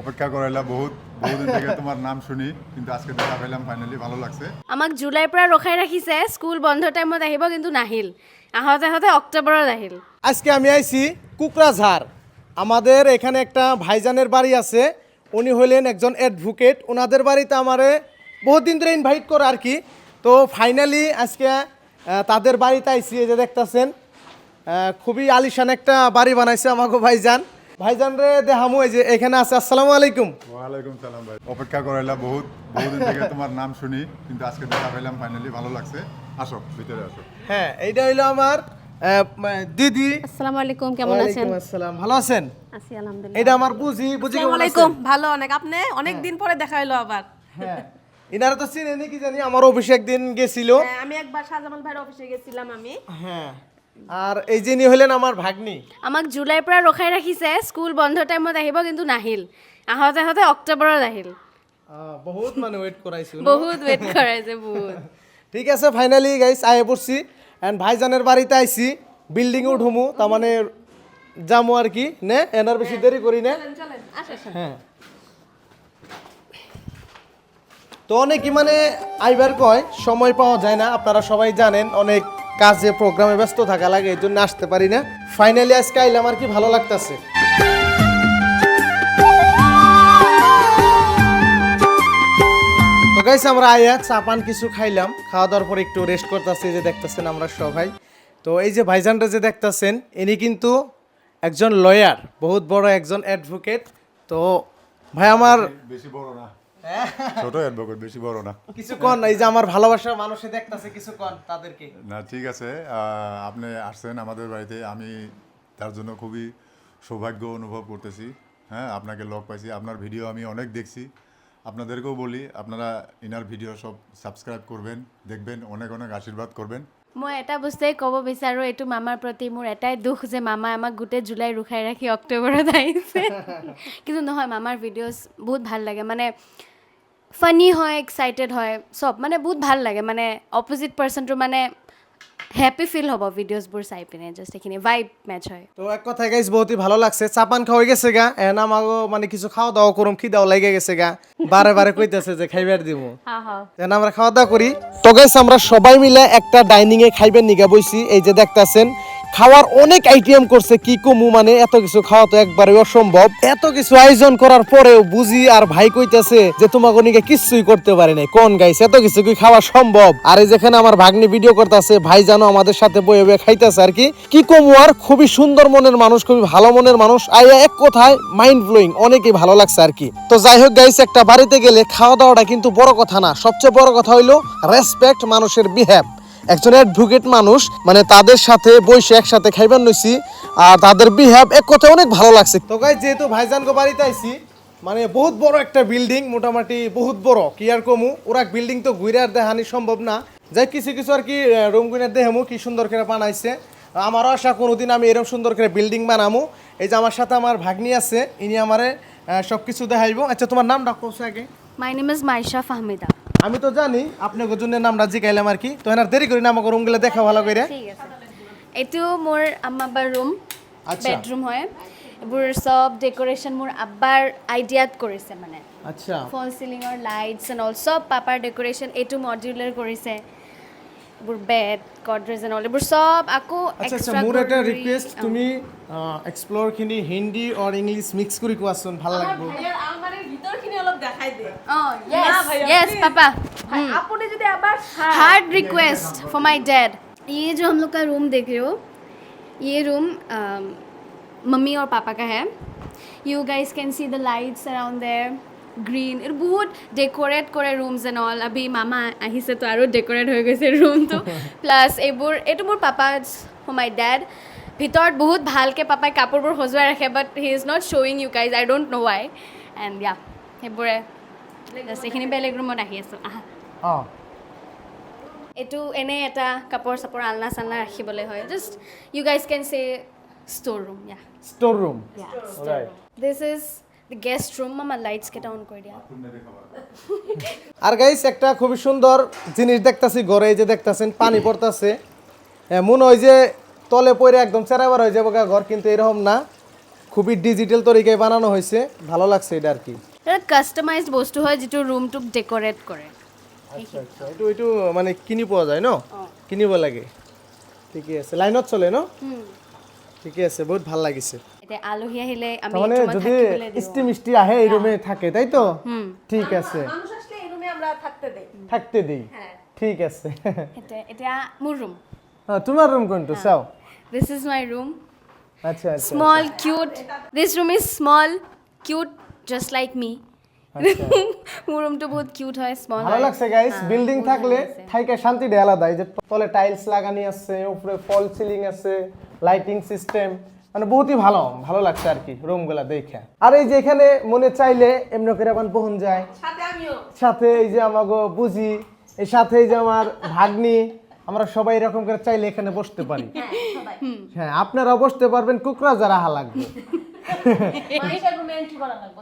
অপেক্ষা করাইলা বহুত বহুদিন থেকে তোমার নাম শুনি কিন্তু আজকে দেখা পাইলাম ফাইনালি ভালো লাগছে। আমাক জুলাইৰ পৰা ৰখাই ৰাখিছে স্কুল বন্ধ টাইমত আহিব কিন্তু নাহিল। আহোঁতে আহোঁতে অক্টোবৰত আহিল। আজকে আমি আইছি কুকরাঝাড় আমাদের এখানে একটা ভাইজানের বাড়ি আছে। উনি হলেন একজন অ্যাডভোকেট ওনাদের বাড়িতে আমারে বহুত দিন ধরে ইনভাইট করে আর কি। তো ফাইনালি আজকে আহ, তাদের বাড়িতে আইছি এই যে দেখতেছেন। খুবই আলিশান একটা বাড়ি বানাইছে আমাকে ভাইজান। ভাইজান রে দেখামু এই যে এখানে আছে আসসালামু আলাইকুম। ওয়ালাইকুম সালাম ভাই। অপেক্ষা করাইলা বহুত বহুদিন থেকে তোমার নাম শুনি কিন্তু আজকে দেখা পাইলাম ফাইনালি ভালো লাগছে। আসো ভিতরে আসো। হ্যাঁ এইটা হইল আমার দিদি। আসসালামু আলাইকুম কেমন আছেন? আসসালাম ভালো আছেন? আছি আলহামদুলিল্লাহ। এটা আমার বুঝি বুঝি কেমন আছেন? ভালো অনেক আপনি অনেক দিন পরে দেখা হলো আবার। হ্যাঁ ইনারা তো চিনেনি কি জানি আমার অফিসে একদিন গেছিল। হ্যাঁ, আমি একবার শাহজামাল ভাইয়ের অফিসে গেছিলাম আমি। হ্যাঁ। আর এই যিনি হলেন আমার ভাগ্নি। আমাক জুলাইৰ পৰা ৰখাই ৰাখিছে স্কুল বন্ধ টাইমত আহিব কিন্তু নাহিল। আহোঁতে আহোঁতে অক্টোবৰত আহিল। বহুত মানে ওয়েট করাইছি বহুত ৱেইট কৰাইছে বহুত। ঠিক আছে ফাইনালি গাইস আয়ে পড়ছি এন্ড ভাইজানের বাড়িতে আইছি বিল্ডিং উঠুমু তার মানে যামু আর কি নে? এনার বেশি দেরি করি না? হ্যাঁ। তো অনেকই মানে আইবার কয় সময় পাওয়া যায় না আপনারা সবাই জানেন অনেক কাজে, প্রোগ্রামে ব্যস্ত থাকা লাগে, এই জন্য আসতে পারি না। ফাইনালি আজকে আইলে আমার কি ভালো লাগতেছে? আমরা আয়া, চা পান কিছু খাইলাম। খাওয়া দাওয়ার পর একটু রেস্ট করতেছি যে দেখতেছেন আমরা সবাই। তো এই যে ভাইজানরা যে দেখতেছেন, ইনি কিন্তু একজন লয়ার বহুত বড় একজন অ্যাডভোকেট তো ভাই, আমার বেশি বড় না। ছোট অ্যাডভোকেট বেশি বড় না। কিছু কন এই যে আমার ভালোবাসা মানুষে দেখতেছে কিছু কন তাদেরকে। না ঠিক আছে। আপনি আসছেন আমাদের বাড়িতে আমি তার জন্য খুবই সৌভাগ্য অনুভব করতেছি। হ্যাঁ আপনাকে লগ পাইছি আপনার ভিডিও আমি অনেক দেখছি। আপনাদেরকেও বলি আপনারা ইনার ভিডিও সব সাবস্ক্রাইব করবেন দেখবেন অনেক অনেক আশীর্বাদ করবেন। মই এটা বস্তুৱেই ক'ব বিচাৰোঁ এইটো মামাৰ প্ৰতি মোৰ এটাই দুখ যে মামাই আমাক গোটেই জুলাই ৰখাই ৰাখি অক্টোবৰত আহিছে। কিন্তু নহয় মামাৰ ভিডিঅ'জ বহুত ভালো লাগে। মানে ফানি হয় এক্সাইটেড হয় চব মানে বহুত ভালো লাগে মানে অপজিট পাৰ্চনটো মানে হেপী ফিল হ'ব ভিডিঅ'জবোৰ চাই পিনে জাষ্ট এইখিনি ভাইব মেচ হয়। তো এক কথা গাইস বহুতই ভালো লাগছে। চাপান খাওয়াই গেছে গা এন আমাগো মানে কিছু খাওয়া দাওয়া করুম খিদাও লাগে গেছে গা। বারে বারে কইতেছে যে খাইবার দিব হা হা। যেন আমরা খাওয়া দাওয়া করি। তো গাইস আমরা সবাই মিলে একটা ডাইনিং এ খাইবেন নিগা বইছি এই যে দেখতাছেন খাওয়ার অনেক আইটেম করছে, কি কমু মানে এত কিছু খাওয়া তো একবারে অসম্ভব। এত কিছু আয়োজন করার পরেও বুঝি আর ভাই কইতাছে যে, তোমাকে নিকে কিছুই করতে পারে নাই। কোন গাইছে এত কিছু কি খাওয়া সম্ভব? আর এই যেখানে আমার ভাগ্নি ভিডিও করতেছে, ভাই জানো আমাদের সাথে বয়ে বয়ে খাইতেছে আর কি। কি কমু আর, খুবই সুন্দর মনের মানুষ, খুবই ভালো মনের মানুষ। আইয়া এক কথায় মাইন্ড ব্লোয়িং অনেকই ভালো লাগছে আর কি। তো যাই হোক গাইস একটা বাড়িতে গেলে খাওয়া দাওয়াটা কিন্তু বড় কথা না। সবচেয়ে বড় কথা হইল রেসপেক্ট মানুষের বিহেভ একজন অ্যাডভোকেট মানুষ মানে তাদের সাথে বসে একসাথে খাইবার নইছি, আর তাদের বিহেভ এক কথায় অনেক ভালো লাগছে। তো গাইস যেহেতু ভাইজানগো বাড়িতে আইছি মানে বহুত বড় একটা বিল্ডিং মোটামুটি বহুত বড়, কি আর কমু, ওরা বিল্ডিং তো ঘুরে আর দেখানি সম্ভব না। যাই, কিছু কিছু আর কি রুম গুইনের দেখামু, কি সুন্দর করে বানাইছে। আমারও আশা, কোনোদিন আমি এরকম সুন্দর করে বিল্ডিং বানামু। এই যে আমার সাথে আমার ভাগ্নি আছে, ইনি আমারে সব কিছু দেখাইবো। আচ্ছা তোমার নামটা কোথাও আগে? My name is Maisha Fahmida আমি তো জানি আপনার জন্য নামটা জিগাইলাম আর কি। তো এনার দেরি করি না আমাকে রুমগুলো দেখা ভালো করে। ঠিক আছে। এইটো মোৰ আম্মা আব্বাৰ ৰুম আচ্ছা। বেডৰুম হয়। এইবোৰ চব ডেক'ৰেশ্যন মোৰ আব্বাৰ আইডিয়াত কৰিছে মানে। আচ্ছা। ফল চিলিঙৰ লাইটছ এণ্ড অল চব পাপাৰ ডেক'ৰেশ্যন এইটো মডুলাৰ কৰিছে এইবোৰ বেড গডৰেজ এণ্ড অল এইবোৰ চব আকৌ আচ্ছা আচ্ছা মোৰ এটা ৰিকুৱেষ্ট তুমি এক্সপ্ল'ৰ খিনি হিন্দী অৰ ইংলিছ মিক্স কৰি কোৱাচোন ভালো লাগিব ভাইয়ার আমার ভিতর খিনি অলপ দেখাই দে অঁ না ভাইয়া, यस please। पापा ভাই, আপনি যদি আবার খান- hard request for my dad ये जो हम लोग का रूम देख रहे हो ये रूम मम्मी और पापा का है you guys can see the lights around there green এইটো বহুত ডেক'ৰেট কৰে ৰুমছ এণ্ড অল আবি মামা আহিছেতো আৰু ডেক'ৰেট হৈ গৈছে ৰুমটো প্লাছ এইবোৰ এইটো মোৰ পাপা মাই ডেড ভিতৰত বহুত ভালকৈ পাপাই কাপোৰবোৰ সজোৱাই ৰাখে but he is not শ্ব'য়িং you guys I don't know' why and yeah সেইবোৰে জাষ্ট এইখিনি বেলেগ ৰুমত আহি আছোঁ। আহা। অঁ। এইটো এনেই এটা কাপোৰ চাপোৰ আলনা চালনা ৰাখিবলৈ হয়। Just you guys can see store room yeah store room this is the guest room আমাৰ লাইটছ কেইটা অন কৰি দিয়া আর গাইস একটা খুবই সুন্দর জিনিস দেখতাছি ঘরে যে দেখতাছেন পানি পড়তাছে। মনে হয় যে তলে পড়ে একদম চেরাবার হয়ে যাব গা ঘর কিন্তু এরকম না। খুবই ডিজিটাল তরিকায় বানানো হয়েছে। ভালো লাগছে এটা আর কি। কাষ্টমাইজড বস্তু হয় যিটো ৰুমটোক ডেক'ৰেট কৰে। আচ্ছা আচ্ছা। এইটো এইটো মানে কিনি পোৱা যায় ন? কিনিব লাগে। ঠিকে আছে। লাইনত চলে ন? ঠিকে আছে। বহুত ভালো লাগিছে। এতিয়া আলহী আহিলে আমি এইটো যদি ইষ্টি মিষ্টি আহে এই রুমে থাকে তাই তো? ঠিক আছে। মানুষ আসলে এই রুমে আমরা থাকতে দেই। থাকতে দিই। ঠিক আছে। এতিয়া মোৰ ৰুম হ্যাঁ, তোমার রুম কোনটো? চাও। দিছ ইজ মাই ৰুম আচ্ছা আচ্ছা small cute this room is small cute just like me বহুত কিউট হয় স্মল ভালো লাগছে গাইস বিল্ডিং থাকলে থাইকে শান্তি আলাদা এই যে তলে টাইলস লাগানি আছে উপরে ফল সিলিং আছে লাইটিং সিস্টেম মানে বহুতই ভালো ভালো লাগছে আর কি রুমগুলা দেখে। আর এই যে এখানে মনে চাইলে এমনি করে এখন বহন যায়। সাথে আমিও। সাথে এই যে আমাগো বুঝি এই সাথে এই যে আমার ভাগ্নি আমরা সবাই এরকম করে চাইলে এখানে বসতে পারি। হ্যাঁ আপনারা বসতে পারবেন কুকরা যারা হা লাগবে। মাইশার রুমে এন্ট্রি করা লাগবে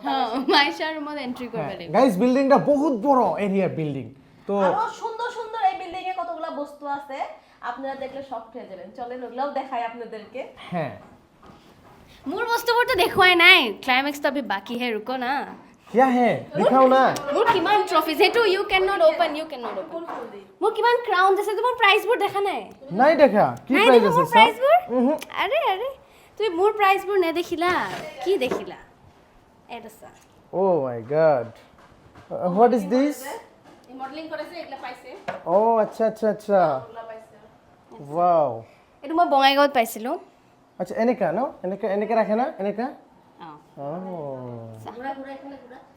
মাইশাৰ ৰুমত এণ্ট্ৰি কৰিব লাগিব গাইস বিল্ডিংটা বহুত বড় এরিয়া বিল্ডিং তো আরো সুন্দর সুন্দর এই বিল্ডিং এ কতগুলা বস্তু আছে আপনারা দেখলে শক হয়ে যাবেন চলেন ওগুলাও দেখাই আপনাদেরকে হ্যাঁ মোৰ বস্তুবোৰতো দেখুৱাই নাই ক্লাইমেক্সটো আমি বাকীহে ৰুক না क्या है दिखाओ ना মোৰ কিমান ট্ৰফিজ সেইটো you can not open you can not open মোৰ কিমান ক্ৰাউন আছে তোমাৰ প্ৰাইজবোৰ দেখা নাই নাই দেখা কি নাই প্রাইস দেখা আছে মোৰ প্ৰাইজবোৰ আৰে আৰে তুমি মোৰ প্ৰাইজবোৰ নেদেখিলা? কি দেখিলা? এটা চা। ও my god what is this modelling কৰিছে এইবিলাক পাইছে। ও আচ্ছা আচ্ছা আচ্ছা। ওয়াও এইটো মই বঙাইগাঁৱত পাইছিলোঁ। আচ্ছা এনেকা ন? এনেকা এনেকা ৰাখে না? এনেকা? অঁ।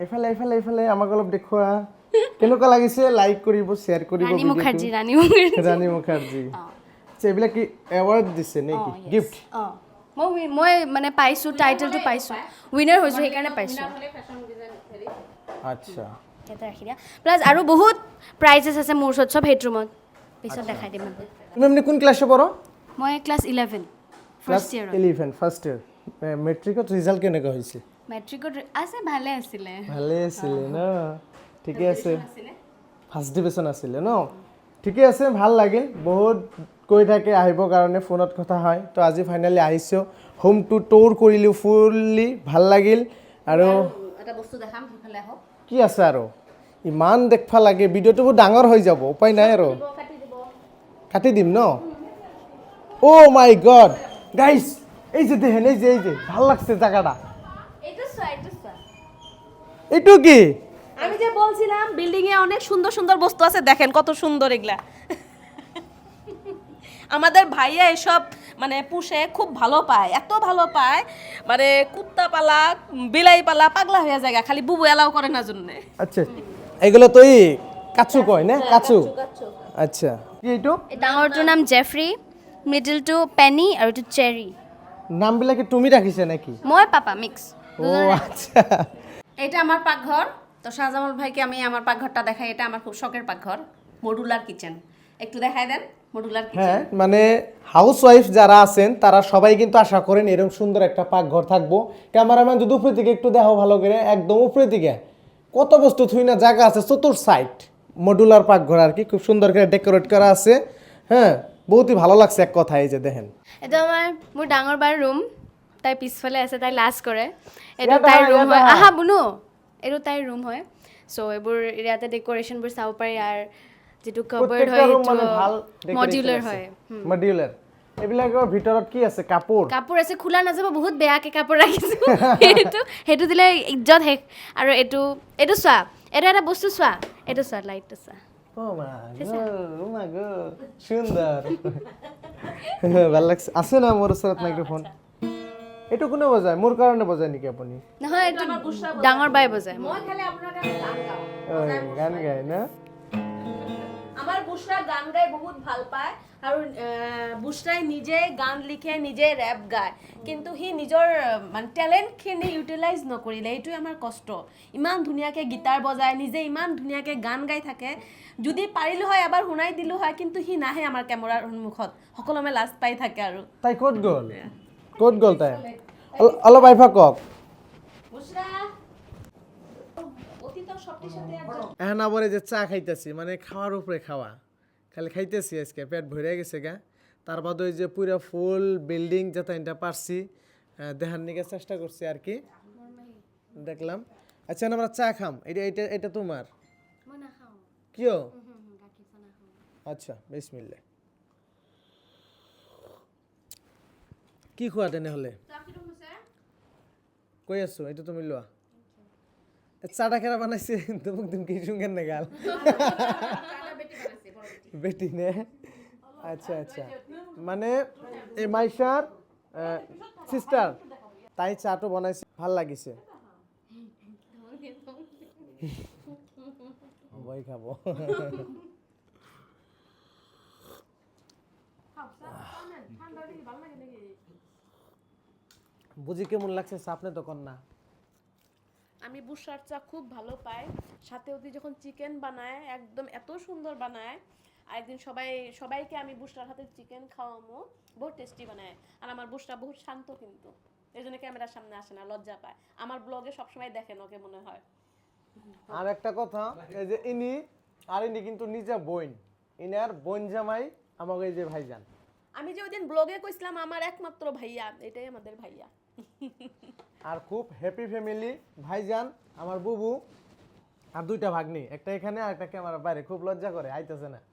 এইফালে এইফালে এইফালে আমাক অলপ দেখুওৱা। কেনেকুৱা লাগিছে? লাইক কৰিব শ্বেয়াৰ কৰিব ৰাণী। মুখাৰ্জী ৰাণী মুখাৰ্জী। ৰাণী মুখাৰ্জী। আচ্ছা এইবিলাক কি এৱাৰ্ড দিছে নেকি? গিফ্ট অঁ। মই মই মানে পাইছোঁ টাইটেলটো পাইছোঁ। উইনাৰ হৈছোঁ সেইকাৰণে পাইছোঁ। আচ্ছা। এটা ৰাখি দিয়া। প্লাছ আৰু বহুত প্ৰাইজেছ আছে মোৰ ওচৰত চব সেইটো ৰুমত পিছত দেখাই দিম। তুমি এমনি কোন ক্লাছে পঢ়? মই ক্লাছ ইলেভেন ফাৰ্ষ্ট ইয়েৰত ইলেভেন ফাৰ্ষ্ট ইয়েৰ মেট্ৰিকত ৰিজাল্ট কেনেকুৱা হৈছে মেট্ৰিকত আছে ভালে আছিলে। ভালে আছিলে ন? ঠিকে আছে। ফাৰ্ষ্ট ডিভিজন আছিলে ন? ঠিকে আছে ভাল লাগিল। বহুত কৈ থাকে আহিবৰ কাৰণে ফোনত কথা হয়। তো আজি ফাইনেলি আহিছোঁ। হোমটো ট'ৰ কৰিলোঁ ফুল্লি ভালো লাগিল। আৰু এটা বস্তু দেখাম সেইফালে আহক। কি আছে আৰু? ইমান দেখবা লাগে ভিডিঅ'টো বহুত ডাঙৰ হৈ যাব উপায় নাই আৰু। কাটি দিম ন? অ' মাই গড গাইছ এই যে দেখেন এই যে এই যে ভালো লাগছে জায়গাটা এইটো কি? আমি যে বলছিলাম বিল্ডিং এ অনেক সুন্দর সুন্দর বস্তু আছে দেখেন কত সুন্দর এগুলা। আমাদের ভাইয়া এসব মানে পুষে খুব ভালো পায় এত ভালো পায় মানে কুত্তা পালা বিলাই পালা পাগলা হয়ে যায় খালি বুবু এলাও করে না জন্য। আচ্ছা এগুলো তো এই কাচু কয় না? কাচু? আচ্ছা। কি এইটো? এই ডাঙৰটোৰ নাম জেফ্ৰি মিডলটো পেনি আৰু এইটো চেৰি নামবিলাকে তুমি ৰাখিছে নাকি? মই পাপা মিক্স ও আচ্ছা। এটা আমার পাকঘর তো শাহজামাল ভাইকে আমি আমার পাকঘরটা দেখাই এটা আমার খুব শখের পাকঘর মডুলার কিচেন একটু দেখাই দেন। হ্যাঁ মানে হাউস ওয়াইফ যারা আছেন তারা সবাই কিন্তু আশা করেন এরকম সুন্দর একটা পাকঘর থাকব। ক্যামেরাম্যান যদি উপরে দিকে একটু দেখো ভালো করে একদম উপরে দিকে। কত বস্তু থুই না জায়গা আছে চতুর সাইড মডুলার পাকঘর আর কি খুব সুন্দর করে ডেকোরেট করা আছে। হ্যাঁ বহুতই ভালো লাগছে এক কথায় এই যে দেখেন। এইটো আমাৰ মোৰ ডাঙৰ বাৰ ৰুম তাই পিছফালে আছে তাই লাজ কৰে। এইটো তাইৰ আহা, ৰুম হয়। আহা। আহা বুনু। এইটো তাইৰ ৰুম হয়। চ' এইবোৰ ইয়াতে ডেক'ৰেশ্যনবোৰ চাব পাৰি আৰু যিটো কাবাৰ্ড হয় মানে ভালো সেইটো মডিউলাৰ হয় মডিউলাৰ এইবিলাকৰ ভিতৰত কি আছে? কাপোৰ। কাপোৰ আছে খোলা নাযাব বহুত বেয়াকৈ কাপোৰ ৰাখিছোঁ। সেইটো সেইটো দিলে ইজ্জত শেষ। আৰু এইটো এইটো চোৱা এইটো এটা বস্তু চোৱা এইটো চোৱা লাইটটো চোৱা। মা গো সুন্দর ভালো লাগছে। আছে না মোৰ ওচৰত মাইক্ৰফোন এইটো কোনে বজায়? মোৰ কাৰণে বজায় নেকি আপুনি? নহয় এইটো ডাঙৰ বাই বজায়। গান গায় না? আমার বুসরা গান গায় বহুত ভালো পায়। আৰু বুসরাই নিজে গান লিখে নিজে ৰেপ গায়। কিন্তু সি নিজৰ মানে টেলেণ্টখিনি ইউটিলাইজ নকৰিলে এইটোৱে আমাৰ কষ্ট। ইমান ধুনীয়াকৈ গীটাৰ বজায় নিজে ইমান ধুনীয়াকৈ গান গাই থাকে। যদি পাৰিলোঁ হয় এবাৰ শুনাই দিলোঁ হয় কিন্তু সি নাহে আমাৰ কেমেৰাৰ সন্মুখত। সকলোৱে লাজ পাই থাকে আৰু। তাই ক'ত গ'ল? ক'ত গ'ল তাই? অলপ আইফা কওক। বুসরা অতীতৰ শক্তিৰ সাথে একজন এখন আবার যে চা খাইতেছি মানে খাওয়ার উপরে খাওয়া। খালি খাইতেছি আজকে পেট ভরে গেছে গা। তার বাদে ওই যে পুরো ফুল বিল্ডিং যেটা এটা পারছি দেখার নিকে চেষ্টা করছি আর কি। দেখলাম। আচ্ছা আমরা চা খাম। এটা এটা এটা তোমার? কিও আচ্ছা বিসমিল্লা কি খোৱা তেনেহ'লে? কৈ আছো এইটো তুমি লোৱা। চাটা কেৰা বনাইছে নে গাল? বেটি নে? আচ্ছা আচ্ছা। মানে এই মাইশার সিস্টার তাই চাটো বনাইছে, ভালো লাগিছে। বই খাব। বুঝি কেমন লাগছে সাপনে তো কন্যা। আমি বুসার চা খুব ভালো পাই। সাথে ওদের যখন চিকেন বানায় একদম এত সুন্দর বানায়। আর একদিন সবাই সবাইকে আমি বুসরার হাতে চিকেন খাওয়ামো। বহুত টেস্টি বানায়। আর আমার বুসরা বহুত শান্ত কিন্তু। এই জন্য ক্যামেরার সামনে আসে না লজ্জা পায়। আমার ব্লগে সবসময় দেখেন ওকে মনে হয়। আর একটা কথা এই যে ইনি আর ইনি কিন্তু নিজে বইন ইনার বোন জামাই আমাকে এই যে ভাইজান। আমি যে ওই দিন ব্লগে কইছিলাম আমার একমাত্র ভাইয়া। এটাই আমাদের ভাইয়া। আর খুব হ্যাপি ফ্যামিলি ভাইজান, আমার বুবু আর দুইটা ভাগ্নি, একটা এখানে আর একটা ক্যামেরার বাইরে, খুব লজ্জা করে, আইতেছে না।